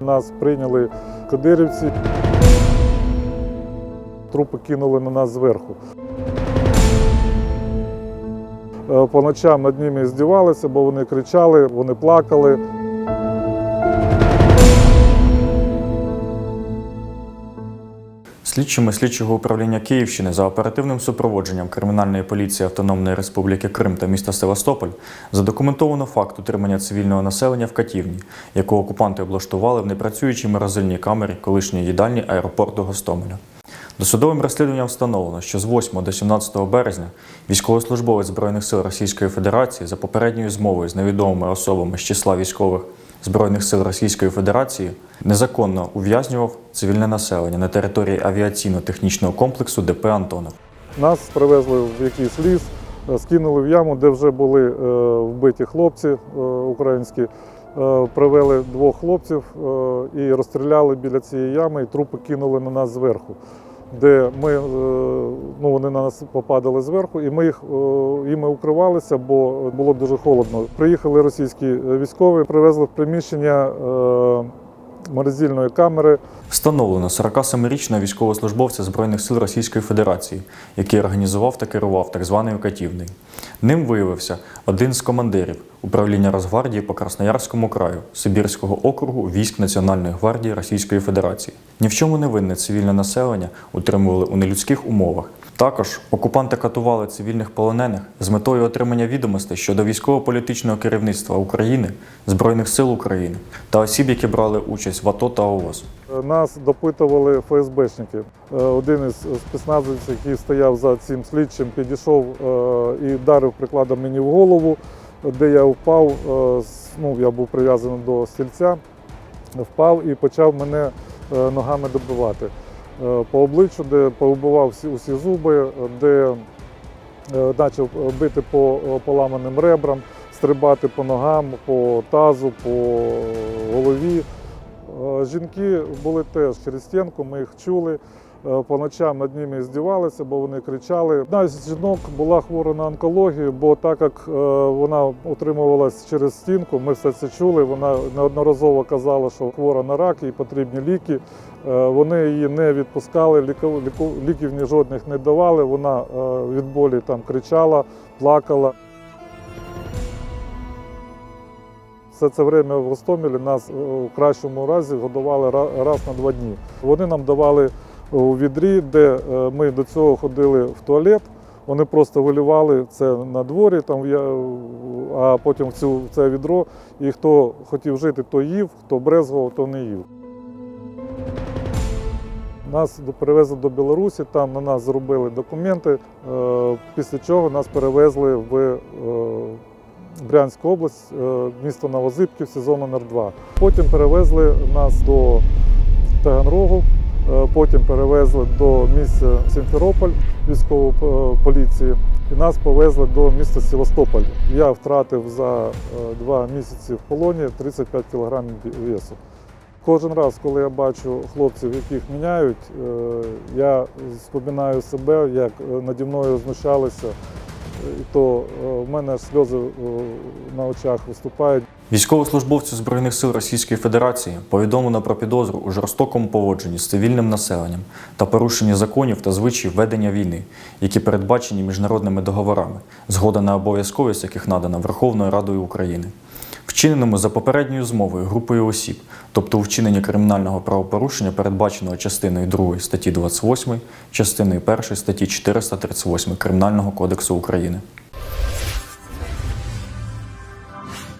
Нас прийняли кадирівці. Трупи кинули на нас зверху. Е, По ночам над ними здівалися, бо вони кричали, вони плакали. Слідчими слідчого управління Київщини за оперативним супроводженням Кримінальної поліції Автономної Республіки Крим та міста Севастополь задокументовано факт утримання цивільного населення в катівні, яку окупанти облаштували в непрацюючій морозильній камері колишньої їдальні аеропорту Гостомеля. Досудовим розслідуванням встановлено, що з 8 до 17 березня військовослужбовець Збройних сил Російської Федерації за попередньою змовою з невідомими особами з числа військових Збройних сил Російської Федерації незаконно ув'язнював цивільне населення на території авіаційно-технічного комплексу ДП Антонов. Нас привезли в якийсь ліс, е, скинули в яму, де вже були е, вбиті хлопці е, українські. Привели двох хлопців і розстріляли біля цієї ями, і трупи кинули на нас зверху. Де ми, е, ну, вони на нас попадали зверху, і ми їх іми укривалися, бо було дуже холодно. Приїхали російські військові, привезли в приміщення е, морозильної камери. Встановлено 47-річного військовослужбовця Збройних сил Російської Федерації, який організував та керував так званою катівнею. Ним виявився один з командирів управління Росгвардії по Красноярському краю Сибірського округу військ Національної гвардії Російської Федерації. Ні в чому не винне цивільне населення утримували у нелюдських умовах. Також окупанти катували цивільних полонених з метою отримання відомостей щодо військово-політичного керівництва України, Збройних сил України та осіб, які брали участь в АТО та ООС. Нас допитували ФСБшники. Е, Один із спецназовців, який стояв за цим слідчим, підійшов е, і вдарив прикладом мені в голову, де я впав. е, Ну, я був прив'язаний до стільця, впав і почав мене ногами добивати. Е, По обличчю, де поубивав всі усі зуби, де е, почав бити по е, поламаним ребрам, стрибати по ногам, по тазу, по голові. Е, Жінки були теж через стінку, ми їх чули. Е, По ночам над ними здівалися, бо вони кричали. Одна з жінок була хвора на онкологію, бо так як е, вона утримувалась через стінку, ми все це чули. Вона неодноразово казала, що хвора на рак, їй потрібні ліки. Е, Вони її не відпускали, ліків ні жодних не давали. Вона від болі там кричала, плакала. Все це время в Гостомелі нас у кращому разі годували раз на два дні. Вони нам давали у відрі, де е, ми до цього ходили в туалет. Вони просто вилівали це на дворі, там а потім в цю це відро. І хто хотів жити, то їв, хто брезгував, то не їв. Нас перевезли до Білорусі, там на нас зробили документи, е, після чого нас перевезли в е, Брянську область, місто Новозибків, сезон номер 2 Потім перевезли нас до Таганрогу, потім перевезли до місця Сімферополь військової е, поліції, і нас повезли до міста Севастополь. Я втратив за е, два місяці в полоні 35 кілограмів весу. Кожен раз, коли я бачу хлопців, яких міняють, е, я споминаю себе, як наді мною знущалися, то е, в мене сльози е, на очах виступають. Військовослужбовцю Збройних сил Російської Федерації повідомлено про підозру у жорстокому поводженні з цивільним населенням та порушенні законів та звичаїв ведення війни, які передбачені міжнародними договорами, згода на обов'язковість яких надана Верховною Радою України. Вчиненому за попередньою змовою групою осіб, тобто у вчиненні кримінального правопорушення, передбаченого частиною 2 статті 28, частиною 1 статті 438 Кримінального кодексу України.